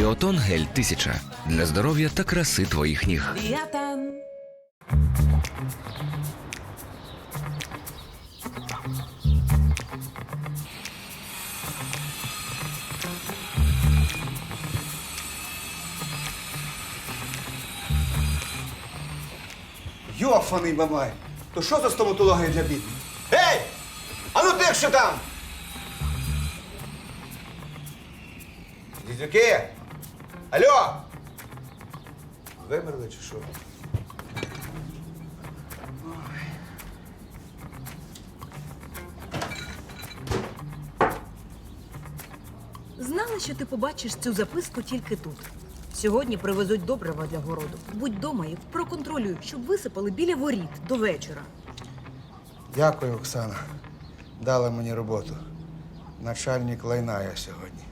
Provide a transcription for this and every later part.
Біотон гель 1000 для здоров'я та краси твоїх ніг. Біатан. Йофаний бабай! То що за стоматологія для бідних? Гей! А ну тих, що там! Дідюки! Алло! Вимерли чи що? Знала, що ти побачиш цю записку тільки тут. Сьогодні привезуть добрива для городу. Будь вдома і проконтролюй, щоб висипали біля воріт до вечора. Дякую, Оксана. Дала мені роботу. Начальник лайна я сьогодні.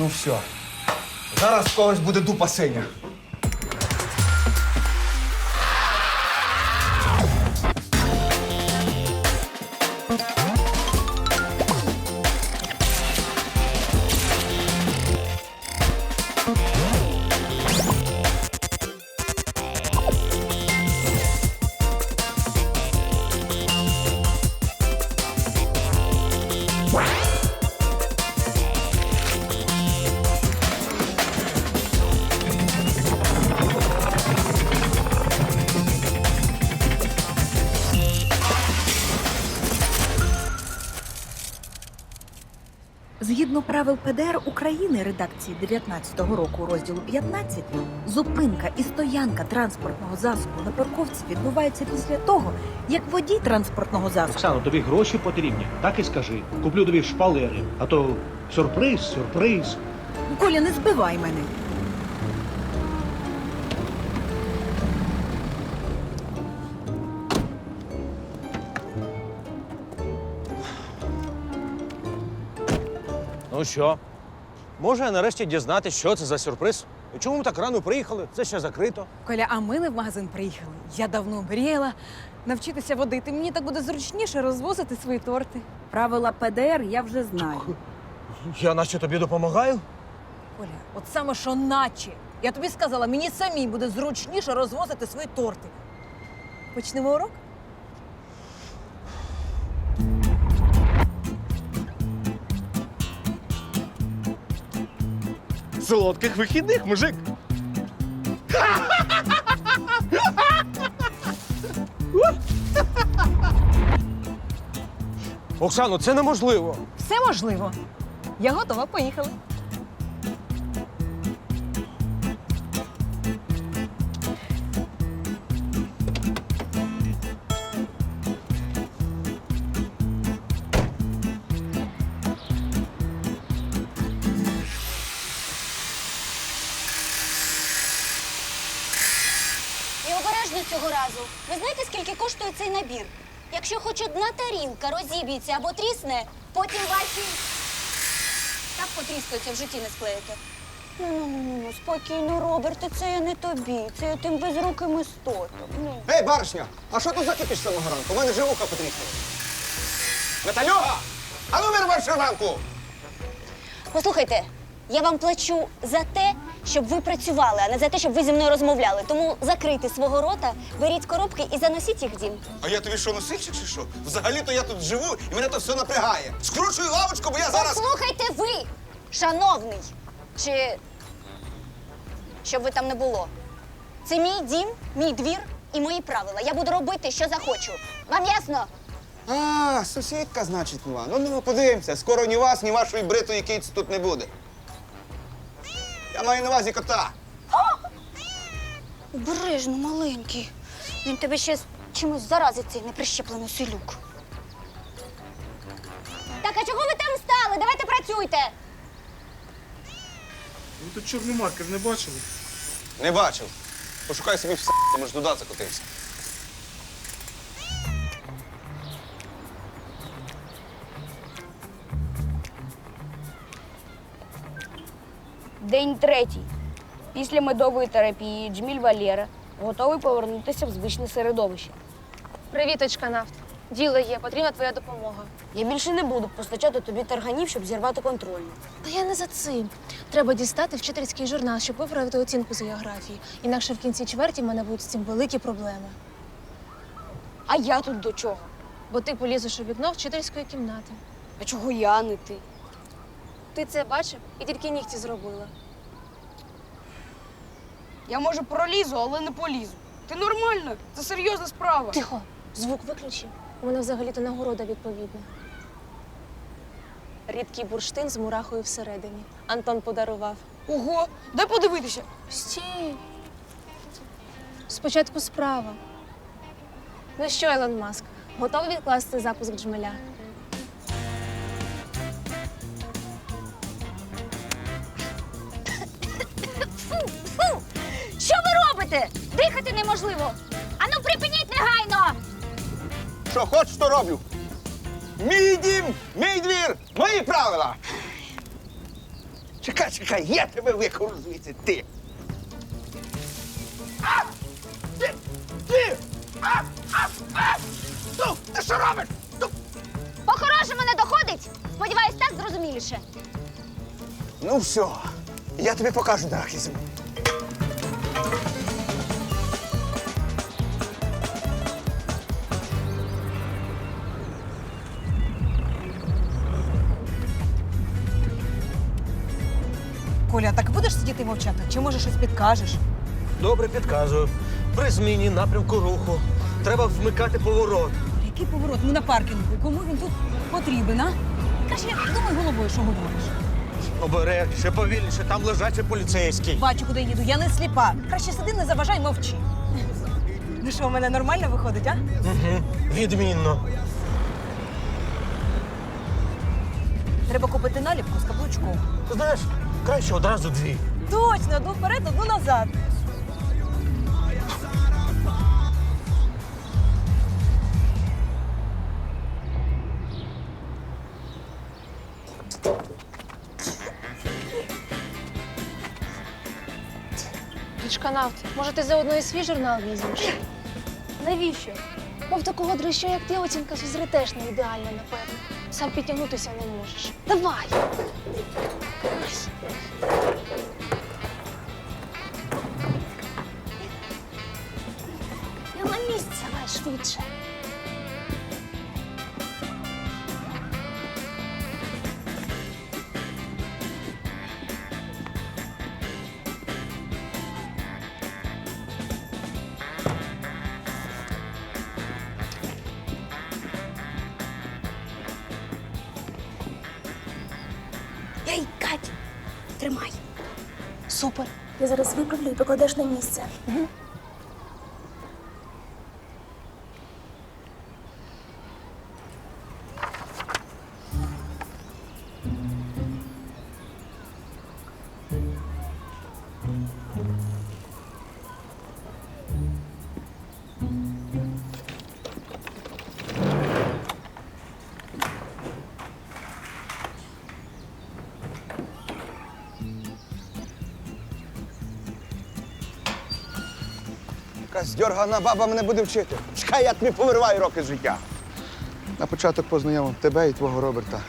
Ну все. Зараз в когось буде дупа синя. Правил ПДР України редакції 19-го року розділу 15, зупинка і стоянка транспортного засобу на парковці відбувається після того, як водій транспортного засобу Оксано, тобі гроші потрібні, так і скажи. Куплю тобі шпалери, а то сюрприз, сюрприз. Коля, не збивай мене. Ну що? Може, я нарешті дізнатися, що це за сюрприз? І чому ми так рано приїхали? Це ще закрито. Коля, а ми не в магазин приїхали. Я давно мріяла навчитися водити. Мені так буде зручніше розвозити свої торти. Правила ПДР я вже знаю. Я наче тобі допомагаю? Коля, от саме що наче. Я тобі сказала, мені самій буде зручніше розвозити свої торти. Почнемо урок? Солодких вихідних, мужик. Оксано, це неможливо. Все можливо. Я готова, поїхали. Знаєте, скільки коштує цей набір? Якщо хоч одна тарілка розіб'ється або трісне, потім ваші так потріскаються в житті не склеїте. Ну, ну, ну, ну, спокійно, Роберте, це я не тобі, це я тим безруким істотом. Ну. Ей, баришня! А що тут за кипіш самого ранку? У мене вже вуха потріскали. Наталю! А ну вирвай шарманку! Послухайте, я вам плачу за те, щоб ви працювали, а не за те, щоб ви зі мною розмовляли. Тому закрийте свого рота, беріть коробки і заносіть їх в дім. А я тобі що, носильщик чи що? Взагалі-то я тут живу і мене тут все напрягає. Скручую лавочку, бо я зараз. Послухайте ви, шановний, чи щоб ви там не було. Це мій дім, мій двір і мої правила. Я буду робити, що захочу. Вам ясно? А, сусідка, значить, нова. Ну, ну, подивимося. Скоро ні вас, ні вашої бритої киці тут не буде. Я маю на увазі кота. Обережно, маленький. Він тебе ще з чимось заразить цей неприщеплений селюк. Так, а чого ви там стали? Давайте працюйте. Ви тут чорний маркер не бачили? Не бачив. Пошукай собі все, може туди закотився. День третій. Після медової терапії Джміль Валєра готовий повернутися в звичне середовище. Привіточка, нафт. Діло є, потрібна твоя допомога. Я більше не буду постачати тобі тарганів, щоб зірвати контрольну. Та я не за цим. Треба дістати вчительський журнал, щоб виправити оцінку з географії. Інакше в кінці чверті в мене будуть з цим великі проблеми. А я тут до чого? Бо ти полізеш у вікно вчительської кімнати. А чого я не ти? Ти це бачив і тільки нігті зробила. Я може пролізу, але не полізу. Ти нормально? Це серйозна справа. Тихо, звук виключи. У мене взагалі-то нагорода відповідна. Рідкий бурштин з мурахою всередині. Антон подарував. Ого, дай подивитися. Стій. Спочатку справа. Ну що, Елон Маск, готовий відкласти запуск джмеля? Робите? Дихати неможливо. Ану, припиніть негайно! Що хочеш, то роблю. Мій дім, мій двір, мої правила. Чекай, чекай, я тебе викору звідси, ти. А! Ти! Ти! А! А! А! Ну, ти що робиш? Ну, По-хорошому не доходить. Сподіваюсь, так зрозуміліше. ну все, я тобі покажу анархізм. Мовчати? Чи може щось підкажеш? Добре підказую. При зміні напрямку руху треба вмикати поворот. Який поворот? Ми на паркінгу. Кому він тут потрібен, а? Краще думай головою, що говориш. Обережніше, повільніше, там лежачий поліцейський. Бачу, куди їду. Я не сліпа. Краще сиди, не заважай, мовчи. Ну що, у мене нормально виходить, а? Угу. Відмінно. Треба купити наліпку з каблучком. Знаєш, краще одразу дві. Точно, одну вперед, одну назад. Річканавт, може ти заодно і свій журнал візьмеш? Навіщо? Бо в такого дрища, як ти, оцінка фізри теж не ідеальна, напевно. Сам підтягнутися не можеш. Давай! Я швидше. Ей, Кать, тримай. Супер. Я зараз виправлю і покладеш на місце. Якась дьоргана баба мене буде вчити. Чекай, я тобі повириваю роки життя. На початок познайомив тебе і твого Роберта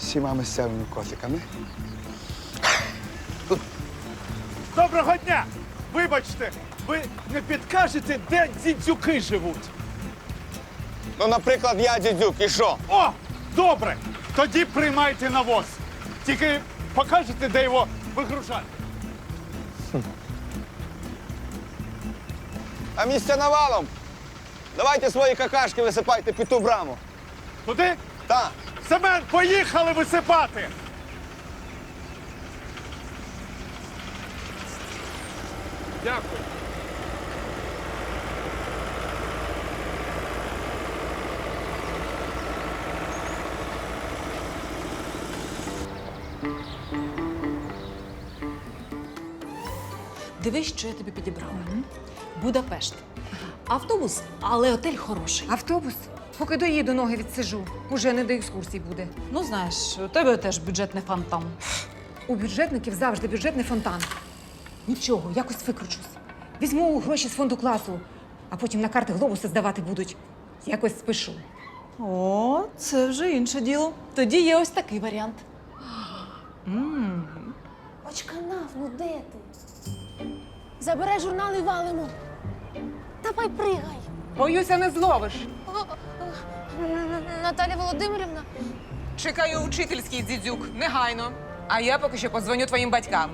з всіма місцевими котиками. Доброго дня! Вибачте, ви не підкажете, де дідзюки живуть? Ну, наприклад, я дідюк, і що? О, добре! Тоді приймайте навоз. Тільки покажете, де його вигружати. А місця навалом. Давайте свої какашки висипайте під ту браму. Туди? Та. Семен, поїхали висипати! Дякую. Дивись, що я тобі підібрала. Будапешт. Автобус, але отель хороший. Автобус? Поки доїду, ноги відсижу. Уже не до екскурсій буде. Ну, знаєш, у тебе теж бюджетний фантом. У бюджетників завжди бюджетний фонтан. Нічого, якось викручусь. Візьму гроші з фонду класу, а потім на карти глобуси здавати будуть. Якось спишу. О, це вже інше діло. Тоді є ось такий варіант. Очканав, ну де ти? Забирай журнал і валимо. Давай пригай. Боюся, не зловиш. Наталя Володимирівна, Чекаю учительський дідюк, негайно. А я поки що подзвоню твоїм батькам.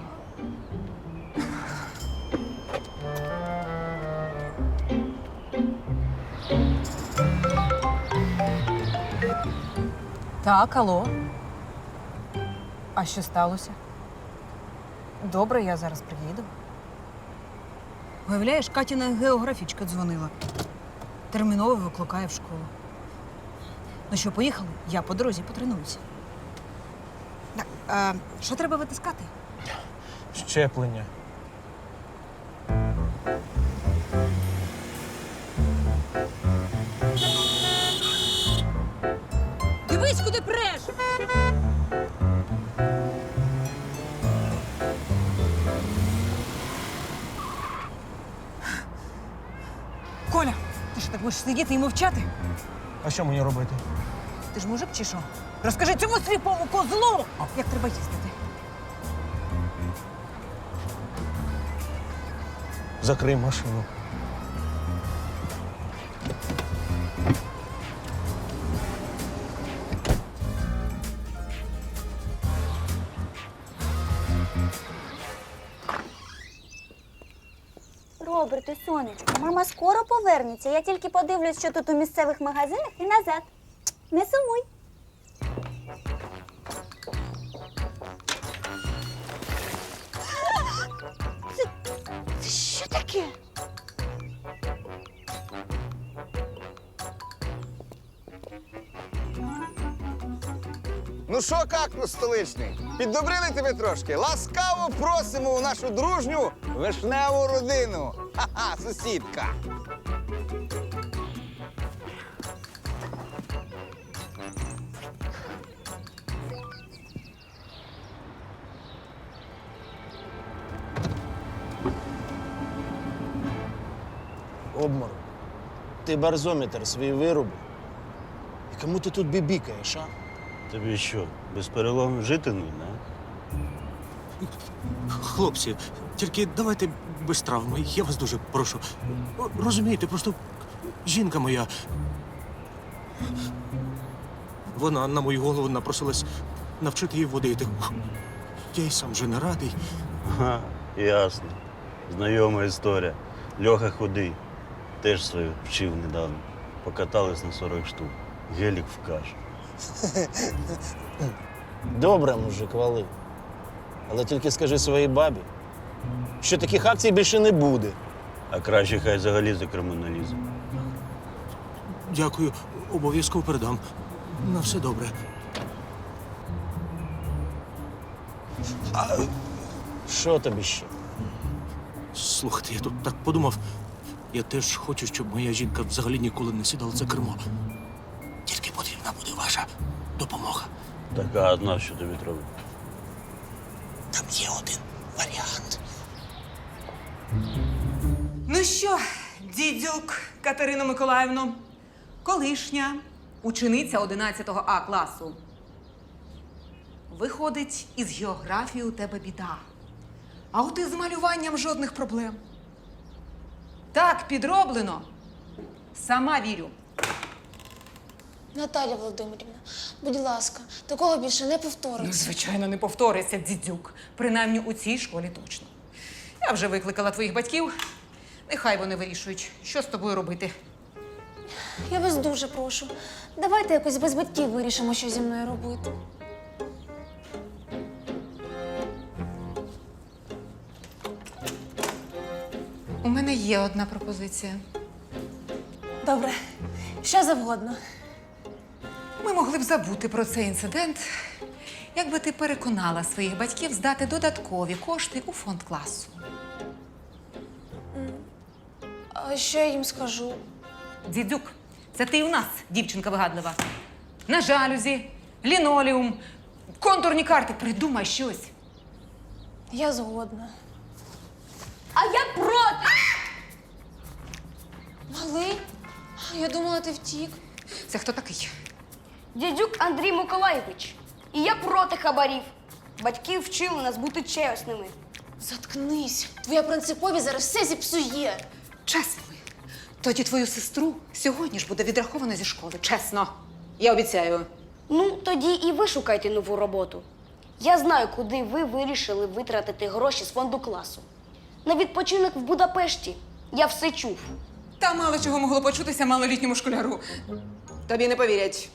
Так, алло. А що сталося? Добре, я зараз приїду. Виявляєш, Катіна географічка дзвонила. Терміново викликає в школу. Ну що, поїхали? Я по дорозі потренуюся. Так, а, що треба витискати? Щеплення. Будеш сидіти і мовчати? А що мені робити? Ти ж мужик чи що? Розкажи цьому сліпому козлу, як треба їздити. Закрий машину. Роберте, сонечко, мама скоро повернеться. Я тільки подивлюсь, що тут у місцевих магазинах і назад. Не сумуй. Це, це що таке? Ну що, кактус столичний? Піддобрили тебе трошки? Ласкаво просимо у нашу дружню вишневу родину. Ха-ха, сусідка. Обморок. Ти барзометр свій вироби. І кому ти тут бібікаєш, а? Тобі що, без перелому жити нудно? Хлопці, тільки давайте без травми. Я вас дуже прошу. Розумієте, просто жінка моя. Вона на мою голову напросилась навчити її водити. Я й сам вже не радий. Ага, ясно. Знайома історія. Льоха худий. Теж свою вчив недавно. Покатались на 40 штук. Гелік в каш. Добре, мужик, вали. Але тільки скажи своїй бабі, що таких акцій більше не буде. А краще хай взагалі за криміналізм. Дякую, обов'язково передам. На все добре. Що тобі ще? Слухайте, я тут так подумав. Я теж хочу, щоб моя жінка взагалі ніколи не сідала за кермо. Тільки потрібна буде ваша допомога. Така одна, що тобі треба. Що, дідюк Катерино Миколаївно, колишня учениця 11 А класу. Виходить, із географії у тебе біда. А от із малюванням жодних проблем. Так, підроблено. Сама вірю. Наталя Володимирівна, будь ласка, такого більше не Ну, звичайно, не повториться, дідюк. Принаймні у цій школі точно. Я вже викликала твоїх батьків. Нехай вони вирішують, що з тобою робити. Я вас дуже прошу. Давайте якось без батьків вирішимо, що зі мною робити. У мене є одна пропозиція. Добре, що завгодно. Ми могли б забути про цей інцидент, якби ти переконала своїх батьків здати додаткові кошти у фонд класу. А що я їм скажу? Дідюк, це ти у нас, дівчинка вигадлива. На жалюзі, лінолеум, контурні карти. Придумай щось. Я згодна. А я проти! Малий, я думала, ти втік. Це хто такий? Дядюк Андрій Миколаєвич. І я проти хабарів. Батьки вчили нас бути чесними. Заткнись. Твоя принциповість зараз все зіпсує. Чесними. Тоді твою сестру сьогодні ж буде відраховано зі школи. Чесно. Я обіцяю. Ну, тоді і ви шукайте нову роботу. Я знаю, куди ви вирішили витратити гроші з фонду класу. На відпочинок в Будапешті. Я все чув. Та мало чого могло почутися малолітньому школяру. Тобі не повірять.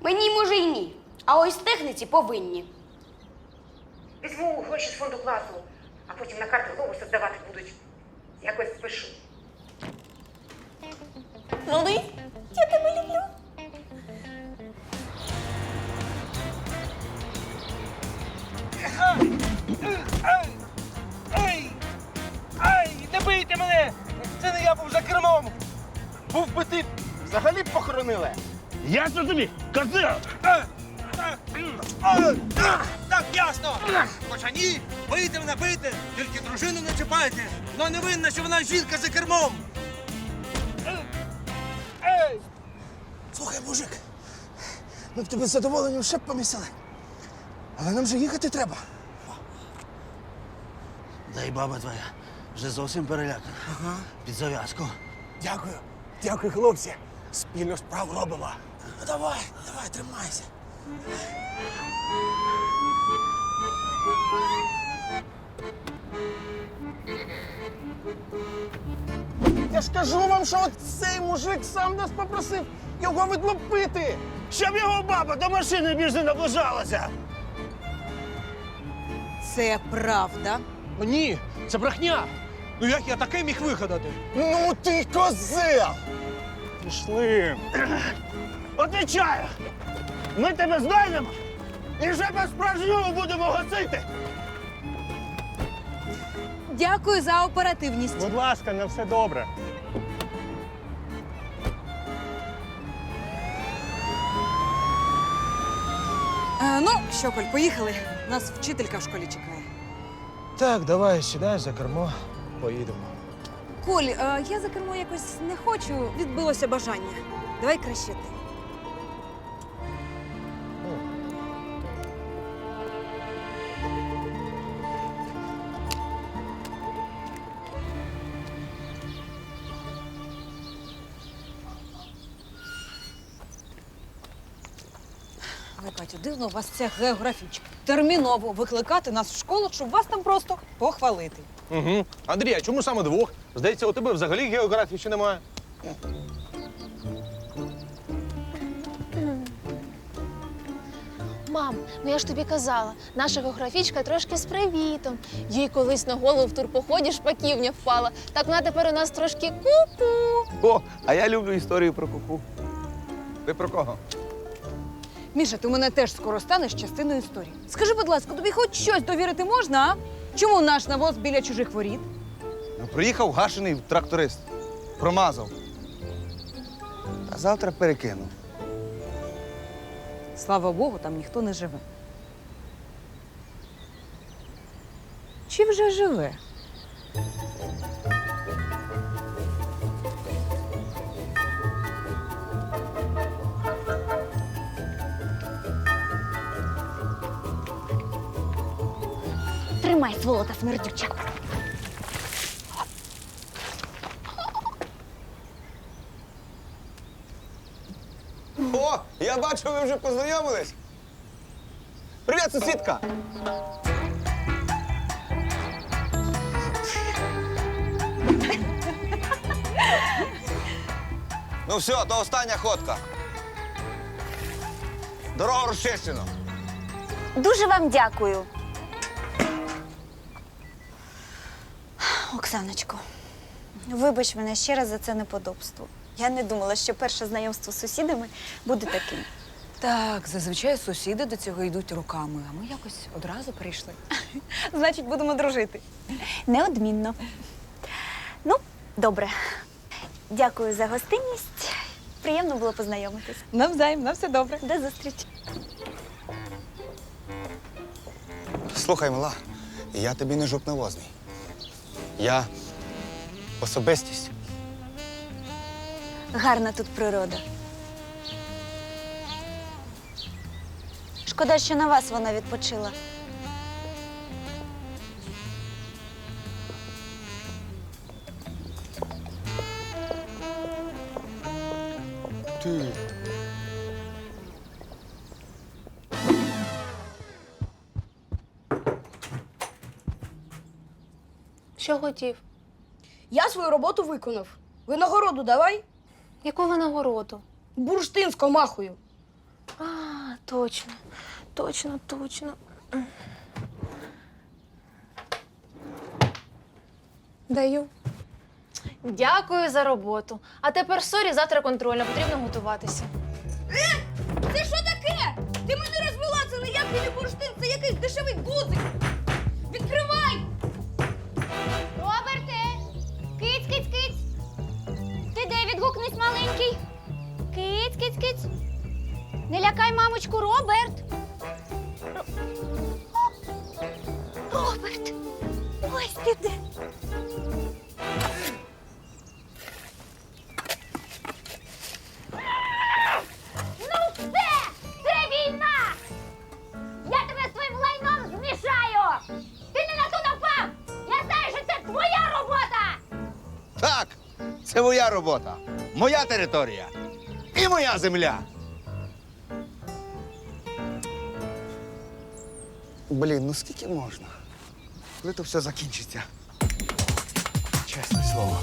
Мені може й ні. А ось техніці повинні. Візьму гроші з фонду класу, а потім на карти глобуси здавати будуть. Якось спишу. Малий, я тебе люблю. Ай! Ай! Не бийте мене! Це не я був за кермом! Був би ти взагалі б похоронили! Ясно тобі? Козел! Так, ясно! Хоча ні, бийте мене, бийте! Тільки дружину не чіпайте! Вона не винна, що вона жінка за кермом! Ми б тебе з задоволенням ще б помісили. Але нам же їхати треба. Дай баба твоя. Вже зовсім перелякана. Ага. Під зав'язку. Дякую. Дякую, хлопці. Спільну справу робимо. Ну, давай, давай, тримайся. Я ж кажу вам, що от цей мужик сам нас попросив його відлупити. Щоб його баба до машини більш не наближалася. Це правда. Ні, це брехня! Ну як я таке міг вигадати? Ну ти козел! Пішли. Отвічаю! Ми тебе знайдемо і вже без справжнього будемо гасити. Дякую за оперативність. Будь ласка, на все добре. Ну, що, Коль, поїхали. Нас вчителька в школі чекає. Так, давай, сідай за кермо, поїдемо. Коль, е, я за кермо якось не хочу. Відбилося бажання. Давай краще ти. Катю, дивно у вас ця географічка. Терміново викликати нас в школу, щоб вас там просто похвалити. Угу. Андрій, а чому саме двох? Здається, у тебе взагалі географії ще немає. Мам, ну я ж тобі казала, наша географічка трошки з привітом. Їй колись на голову в турпоході шпаківня впала. Так вона тепер у нас трошки ку-ку. О, а я люблю історію про куку. Ти про кого? Міша, ти у мене теж скоро станеш частиною історії. Скажи, будь ласка, тобі хоч щось довірити можна, а? Чому наш навоз біля чужих воріт? Ну, приїхав гашений тракторист. Промазав. А завтра перекинув. Слава Богу, там ніхто не живе. Чи вже живе? Тримай, сволота смердюча. О, я бачу, ви вже познайомились. Привіт, сусідка! Ну все, то остання ходка. Дорогу розчищено. Дуже вам дякую. Оксаночко, вибач мене ще раз за це неподобство. Я не думала, що перше знайомство з сусідами буде таким. Так, зазвичай сусіди до цього йдуть руками, а ми якось одразу прийшли. Значить, будемо дружити. Неодмінно. Ну, добре. Дякую за гостинність. Приємно було познайомитись. Навзаєм, на все добре. До зустрічі. Слухай, мала, я тобі не жук навозний. Я особистість. Гарна тут природа. Шкода, що на вас вона відпочила. Що хотів? Я свою роботу виконав. Винагороду давай. Яку винагороду? Бурштин з комахою. А, точно, точно, точно. Даю. Дякую за роботу. А тепер сорі, завтра контрольна, потрібно готуватися. Це що таке? Ти мене розвела, це ніякий не бурштин, це якийсь дешевий гудзик. Відкривай! Маленький? Киць, киць, киць. Не лякай мамочку, Роберт. Роберт! Ось ти де. Ну все! Це війна! Я тебе своїм лайном змішаю! Ти не на ту напав! Я знаю, що це твоя робота! Так, це моя робота, моя територія і моя земля. Блін, ну скільки можна? Коли то все закінчиться? Чесне слово.